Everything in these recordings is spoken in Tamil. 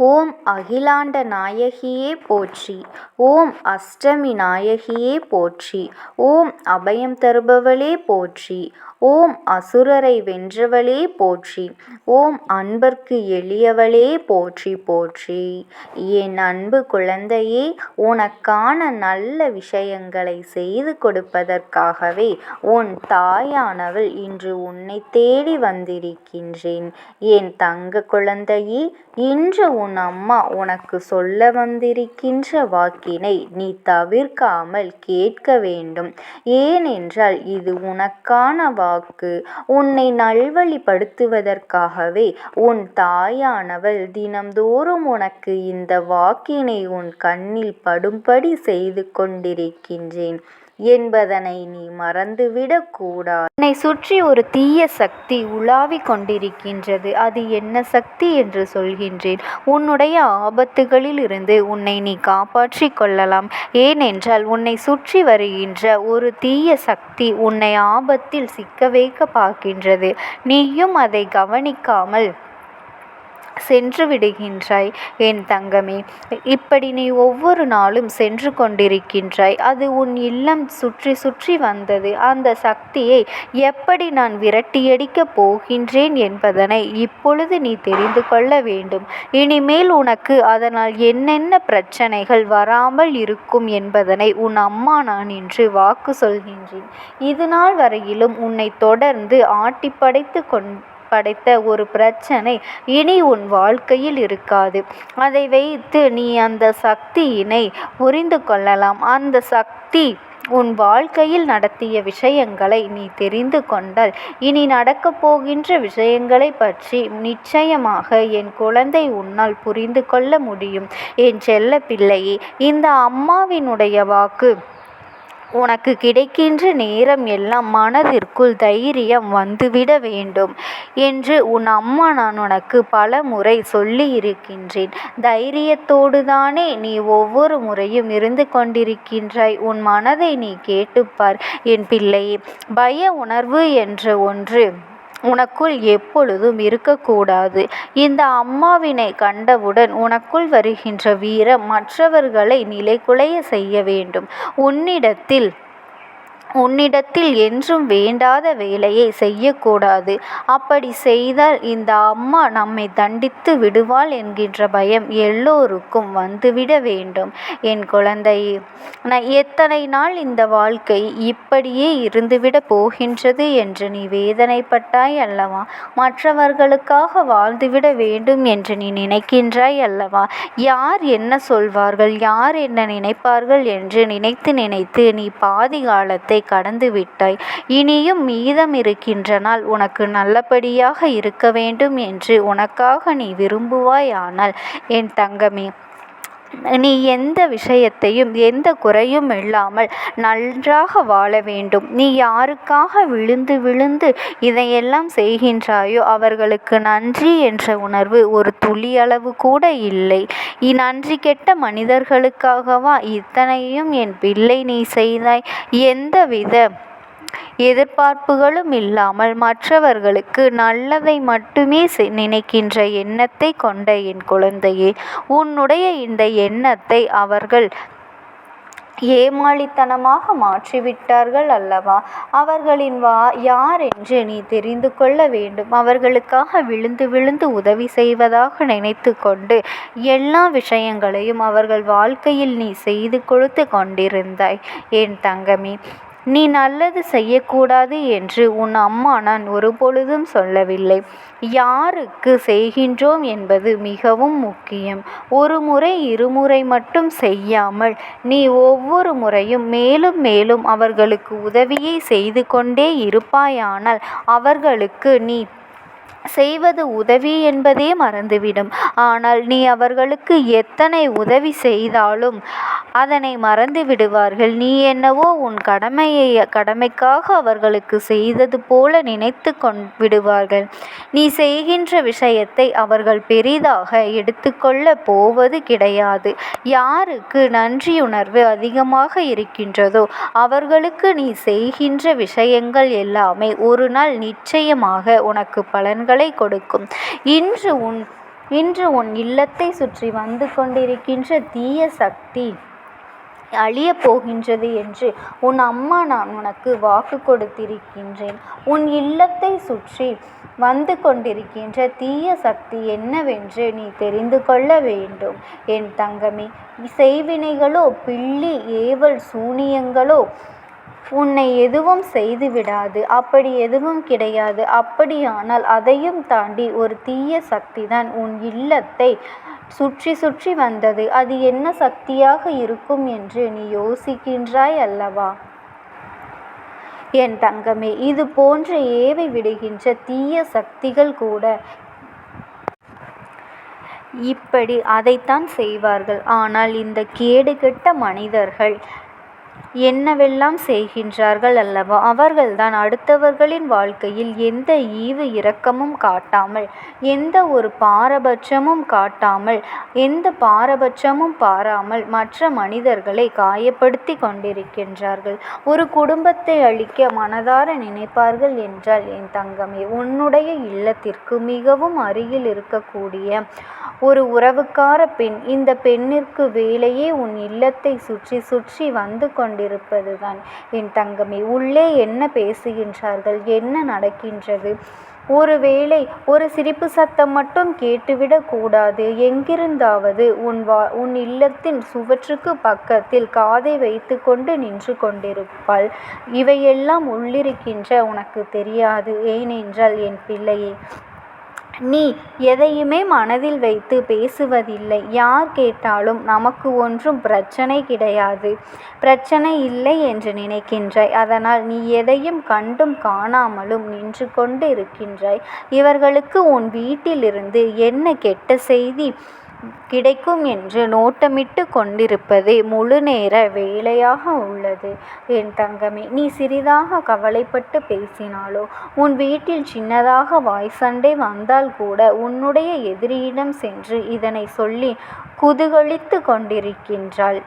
ஓம் அகிலாண்ட நாயகியே போற்றி. ஓம் அஷ்டமி நாயகியே போற்றி. ஓம் அபயம் தருபவளே போற்றி. ஓம் அசுரரை வென்றவளே போற்றி. ஓம் அன்பர்க்கு எளியவளே போற்றி போற்றி. என் அன்பு குழந்தையே உனக்கான நல்ல விஷயங்களை செய்து கொடுப்பதற்காகவே உன் தாயானவள் இன்று உன்னை தேடி வந்திருக்கின்றேன். என் தங்க குழந்தையே இன்று உன் அம்மா உனக்கு சொல்ல வந்திருக்கின்ற வாக்கினை நீ தவிர்க்காமல் கேட்க வேண்டும். ஏனென்றால் இது உனக்கான வாக்கு உன்னை நல்வழிப்படுத்துவதற்காகவே உன் தாயானவள் தினம்தோறும் உனக்கு இந்த வாக்கினை உன் கண்ணில் படும்படி செய்து கொண்டிருக்கின்றேன். என்பதனை நீ மறந்துவிடக் கூடாது. சுற்றி ஒரு தீய சக்தி உலாவிக் கொண்டிருக்கின்றது. அது என்ன சக்தி என்று சொல்கின்றேன். உன்னுடைய ஆபத்துகளில் இருந்து உன்னை நீ காப்பாற்றிக் கொள்ளலாம். ஏனென்றால் உன்னை சுற்றி வருகின்ற ஒரு தீய சக்தி உன்னை ஆபத்தில் சிக்க வைக்க பார்க்கின்றது. நீயும் அதை கவனிக்காமல் சென்று விடுகின்றாய் என் தங்கமே. இப்படி நீ ஒவ்வொரு நாளும் சென்று கொண்டிருக்கின்றாய். அது உன் இல்லம் சுற்றி சுற்றி வந்தது. அந்த சக்தியை எப்படி நான் விரட்டியடிக்கப் போகின்றேன் என்பதனை இப்பொழுது நீ தெரிந்து கொள்ள வேண்டும். இனிமேல் உனக்கு அதனால் என்னென்ன பிரச்சனைகள் வராமல் இருக்கும் என்பதனை உன் அம்மா நான் இன்று வாக்கு சொல்கின்றேன். இது நாள் வரையிலும் உன்னை தொடர்ந்து ஆட்டிப்படைத்து கொண் படைத்த ஒரு பிரச்சனை இனி உன் வாழ்க்கையில் இருக்காது. அதை வைத்து நீ அந்த சக்தியினை புரிந்து கொள்ளலாம். அந்த சக்தி உன் வாழ்க்கையில் நடத்திய விஷயங்களை நீ தெரிந்து கொண்டால் இனி நடக்கப் போகின்ற விஷயங்களை பற்றி நிச்சயமாக என் குழந்தை உன்னால் புரிந்து கொள்ள முடியும். என் செல்ல பிள்ளையே இந்த அம்மாவினுடைய வாக்கு உனக்கு கிடைக்கின்ற நேரம் எல்லாம் மனதிற்குள் தைரியம் வந்துவிட வேண்டும் என்று உன் அம்மா நான் உனக்கு பல முறை சொல்லியிருக்கின்றேன். தைரியத்தோடுதானே நீ ஒவ்வொரு முறையும் இருந்து கொண்டிருக்கின்றாய். உன் மனதை நீ கேட்டுப்பார் என் பிள்ளையே. பய உணர்வு என்ற ஒன்று உனக்குள் எப்பொழுதும் இருக்கக்கூடாது. இந்த அம்மாவினை கண்டவுடன் உனக்குள் வருகின்ற வீரம் மற்றவர்களை நிலைகுலைய செய்ய வேண்டும். உன்னிடத்தில் உன்னிடத்தில் என்றும் வேண்டாத வேலையை செய்யக்கூடாது. அப்படி செய்தால் இந்த அம்மா நம்மை தண்டித்து விடுவாள் என்கின்ற பயம் எல்லோருக்கும் வந்துவிட வேண்டும். என் குழந்தையே. எத்தனை நாள் இந்த வாழ்க்கை இப்படியே இருந்துவிடப் போகின்றது என்று நீ வேதனைப்பட்டாய் அல்லவா? மற்றவர்களுக்காக வாழ்ந்துவிட வேண்டும் என்று நீ நினைக்கின்றாய் அல்லவா? யார் என்ன சொல்வார்கள் யார் என்ன நினைப்பார்கள் என்று நினைத்து நினைத்து நீ பாதி காலத்தை கடந்துவிட்டாய். இனியும் மீதம் இருக்கின்ற நாள் உனக்கு நல்லபடியாக இருக்க வேண்டும் என்று உனக்காக நீ விரும்புவாயானால் என் தங்கமே நீ எந்த விஷயத்தையும் எந்த குறையும் இல்லாமல் நன்றாக வாழ வேண்டும். நீ யாருக்காக விழுந்து விழுந்து இதையெல்லாம் செய்கின்றாயோ அவர்களுக்கு நன்றி என்ற உணர்வு ஒரு துளியளவு கூட இல்லை. நன்றி கெட்ட மனிதர்களுக்காகவா இத்தனையும் என் பிள்ளை நீ செய்தாய்? எந்தவித எதிர்பார்ப்புகளும் இல்லாமல் மற்றவர்களுக்கு நல்லதை மட்டுமே நினைக்கின்ற எண்ணத்தை கொண்ட என் குழந்தையே. உன்னுடைய இந்த எண்ணத்தை அவர்கள் ஏமாளித்தனமாக மாற்றிவிட்டார்கள் அல்லவா? அவர்களின் வா யார் என்று நீ தெரிந்து கொள்ள வேண்டும். அவர்களுக்காக விழுந்து விழுந்து உதவி செய்வதாக நினைத்து கொண்டு எல்லா விஷயங்களையும் அவர்கள் வாழ்க்கையில் நீ செய்து கொடுத்து கொண்டிருந்தாய் என் தங்கமே. நீ நல்லது செய்யக்கூடாது என்று உன் அம்மா நான் ஒருபொழுதும் சொல்லவில்லை. யாருக்கு செய்கின்றோம் என்பது மிகவும் முக்கியம். ஒரு முறை இருமுறை மட்டும் செய்யாமல் நீ ஒவ்வொரு முறையும் மேலும் மேலும் அவர்களுக்கு உதவியை செய்து கொண்டே இருப்பாயானால் அவர்களுக்கு நீ செய்வது உதவி என்பதே மறந்துவிடும். ஆனால் நீ அவர்களுக்கு எத்தனை உதவி செய்தாலும் அதனை மறந்து விடுவார்கள். நீ என்னவோ உன் கடமையை கடமைக்காக அவர்களுக்கு செய்தது போல நினைத்து விடுவார்கள். நீ செய்கின்ற விஷயத்தை அவர்கள் பெரிதாக எடுத்துக்கொள்ள போவது கிடையாது. யாருக்கு நன்றியுணர்வு அதிகமாக இருக்கின்றதோ அவர்களுக்கு நீ செய்கின்ற விஷயங்கள் எல்லாமே ஒரு நாள் நிச்சயமாக உனக்கு பலன்கள் கொடுக்கும். இன்று உன் இன்று உன் இல்லத்தை சுற்றி வந்து கொண்டிருக்கின்ற தீய சக்தி அழியப் போகின்றது என்று உன் அம்மா நான் உனக்கு வாக்கு கொடுத்திருக்கின்றேன் உன் இல்லத்தைச் சுற்றி வந்து கொண்டிருக்கின்ற தீய சக்தி என்னவென்று நீ தெரிந்து கொள்ள வேண்டும் என் தங்கமே செய்வினைகளோ பில்லி ஏவல் சூனியங்களோ உன்னை எதுவும் செய்துவிடாது. அப்படி எதுவும் கிடையாது. அப்படியானால் அதையும் தாண்டி ஒரு தீய சக்திதான் உன் இல்லத்தை சுற்றி சுற்றி வந்தது. அது என்ன சக்தியாக இருக்கும் என்று நீ யோசிக்கின்றாய் அல்லவா? என் தங்கமே இது போன்ற ஏவை விடுகின்ற தீய சக்திகள் கூட இப்படி அதைத்தான் செய்வார்கள். ஆனால் இந்த கேடுகெட்ட மனிதர்கள் என்னவெல்லாம் செய்கின்றார்கள் அல்லவா? அவர்கள்தான் அடுத்தவர்களின் வாழ்க்கையில் எந்த ஈவு இரக்கமும் காட்டாமல் எந்த ஒரு பாரபட்சமும் காட்டாமல் எந்த பாரபட்சமும் பாராமல் மற்ற மனிதர்களை காயப்படுத்தி கொண்டிருக்கின்றார்கள். ஒரு குடும்பத்தை அழிக்க மனதார நினைப்பார்கள் என்றால் என் தங்கமே உன்னுடைய இல்லத்திற்கு மிகவும் அருகில் இருக்கக்கூடிய ஒரு உறவுக்கார பெண் இந்த பெண்ணிற்கு வேலையே உன் இல்லத்தை சுற்றி சுற்றி வந்து இருப்பதுதான் என் தங்கமே உள்ளே என்ன பேசுகின்றார்கள்? என்ன நடக்கின்றது? ஒருவேளை ஒரு சிரிப்பு சத்தம் மட்டும் கேட்டுவிடக் கூடாது. எங்கிருந்தாவது உன் வா உன் இல்லத்தின் சுவற்றுக்கு பக்கத்தில் காதை வைத்து கொண்டு நின்று கொண்டிருப்பாள். இவையெல்லாம் உள்ளிருக்கின்ற உனக்கு தெரியாது. ஏனென்றால் என் பிள்ளையே நீ எதையுமே மனதில் வைத்து பேசுவதில்லை. யார் கேட்டாலும் நமக்கு ஒன்றும் பிரச்சனை கிடையாது. பிரச்சனை இல்லை என்று நினைக்கின்றாய். அதனால் நீ எதையும் கண்டும் காணாமலும் நின்று கொண்டு இருக்கின்றாய் இவர்களுக்கு உன் வீட்டிலிருந்து என்ன கெட்ட செய்தி கிடைக்கும் என்று நோட்டமிட்டு கொண்டிருப்பதே முழுநேர வேலையாக உள்ளது. என் தங்கமே நீ சிறிதாக கவலைப்பட்டு பேசினாலோ உன் வீட்டில் சின்னதாக வாய் சண்டை வந்தால் கூட உன்னுடைய எதிரியிடம் சென்று இதனை சொல்லி குதூகலித்து கொண்டிருக்கின்றாள்.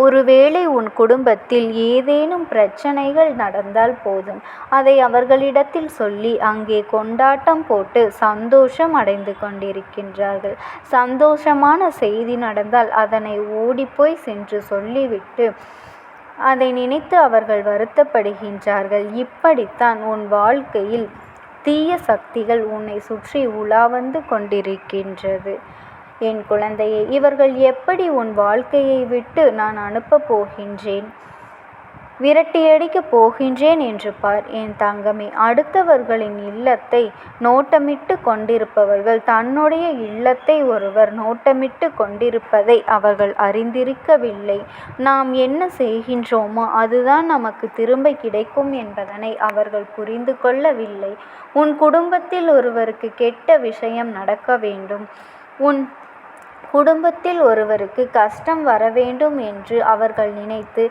ஒருவேளை உன் குடும்பத்தில் ஏதேனும் பிரச்சனைகள் நடந்தால் போதும். அதை அவர்களிடத்தில் சொல்லி அங்கே கொண்டாட்டம் போட்டு சந்தோஷம் அடைந்து கொண்டிருக்கின்றார்கள். சந்தோஷமான செய்தி நடந்தால் அதனை ஓடிப்போய் சென்று சொல்லிவிட்டு அதை நினைத்து அவர்கள் வருத்தப்படுகின்றார்கள். இப்படித்தான் உன் வாழ்க்கையில் தீய சக்திகள் உன்னை சுற்றி உலா வந்து கொண்டிருக்கின்றது. என் குழந்தையே இவர்கள் எப்படி உன் வாழ்க்கையை விட்டு நான் அனுப்பப் போகின்றேன்? விரட்டியடிக்கப் போகின்றேன் என்று பார். என் தங்கமே அடுத்தவர்களின் இல்லத்தை நோட்டமிட்டு கொண்டிருப்பவர்கள் தன்னுடைய இல்லத்தை ஒருவர் நோட்டமிட்டு கொண்டிருப்பதை அவர்கள் அறிந்திருக்கவில்லை. நாம் என்ன செய்கின்றோமோ அதுதான் நமக்கு திரும்ப கிடைக்கும் என்பதனை அவர்கள் புரிந்து கொள்ளவில்லை. உன் குடும்பத்தில் ஒருவருக்கு கெட்ட விஷயம் நடக்க வேண்டும். உன் குடும்பத்தில் ஒருவருக்கு கஷ்டம் வர வேண்டும் என்று அவர்கள் நினைத்து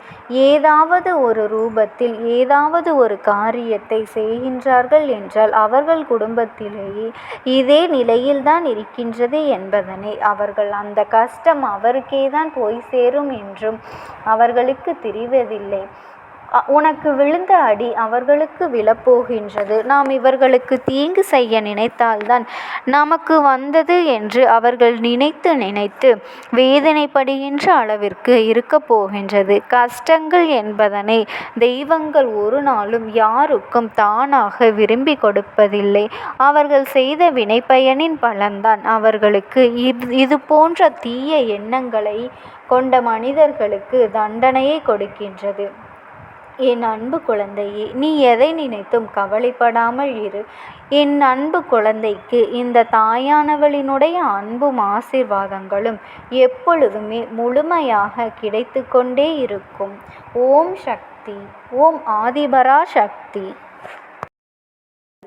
ஏதாவது ஒரு ரூபத்தில் ஏதாவது ஒரு காரியத்தை செய்கின்றார்கள் என்றால் அவர்கள் குடும்பத்திலேயே இதே நிலையில்தான் இருக்கின்றது என்பதனை அவர்கள் அந்த கஷ்டம் அவருக்கே தான் போய் சேரும் என்றும் அவர்களுக்கு தெரிவதில்லை. உனக்கு விழுந்த அடி அவர்களுக்கு விழப்போகின்றது. நாம் இவர்களுக்கு தீங்கு செய்ய நினைத்தால்தான் நமக்கு வந்தது என்று அவர்கள் நினைத்து நினைத்து வேதனைப்படுகின்ற அளவிற்கு இருக்கப் போகின்றது. கஷ்டங்கள் என்பதனை தெய்வங்கள் ஒரு நாளும் யாருக்கும் தானாக விரும்பி கொடுப்பதில்லை. அவர்கள் செய்த வினைப்பயனின் பலன்தான் அவர்களுக்கு இது இது போன்ற தீய எண்ணங்களை கொண்ட மனிதர்களுக்கு தண்டனையை கொடுக்கின்றது. என் அன்பு குழந்தையே நீ எதை நினைத்தும் கவலைப்படாமல் இரு. என் அன்பு குழந்தைக்கு இந்த தாயானவளினுடைய அன்பும் ஆசீர்வாதங்களும் எப்பொழுதுமே முழுமையாக கிடைத்து கொண்டே இருக்கும். ஓம் சக்தி ஓம் ஆதிபரா சக்தி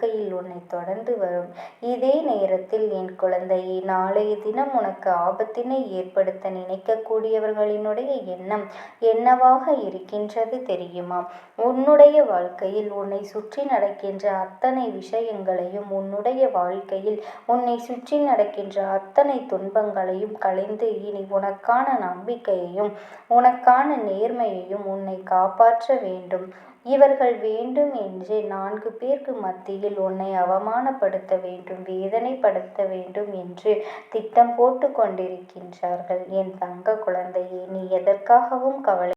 வாழ்க்கையில் உன்னை தொடர்ந்து வரும். இதே நேரத்தில் என் குழந்தையை நாளைய தினம் உனக்கு ஆபத்தினை ஏற்படுத்த நினைக்கக்கூடியவர்களினுடைய எண்ணம் என்னவாக இருக்கின்றது தெரியுமா? உன்னுடைய வாழ்க்கையில் உன்னை சுற்றி நடக்கின்ற அத்தனை விஷயங்களையும் உன்னுடைய வாழ்க்கையில் உன்னை சுற்றி நடக்கின்ற அத்தனை துன்பங்களையும் களைந்து இனி உனக்கான நம்பிக்கையையும் உனக்கான நேர்மையையும் உன்னை காப்பாற்ற வேண்டும். இவர்கள் வேண்டும் என்றே நான்கு பேர்க்கு மத்தியில் உன்னை அவமானப்படுத்த வேண்டும் வேதனைப்படுத்த வேண்டும் என்று திட்டம் போட்டுக் கொண்டிருக்கின்றார்கள். என் தங்க குழந்தையே நீ எதற்காகவும் கவலை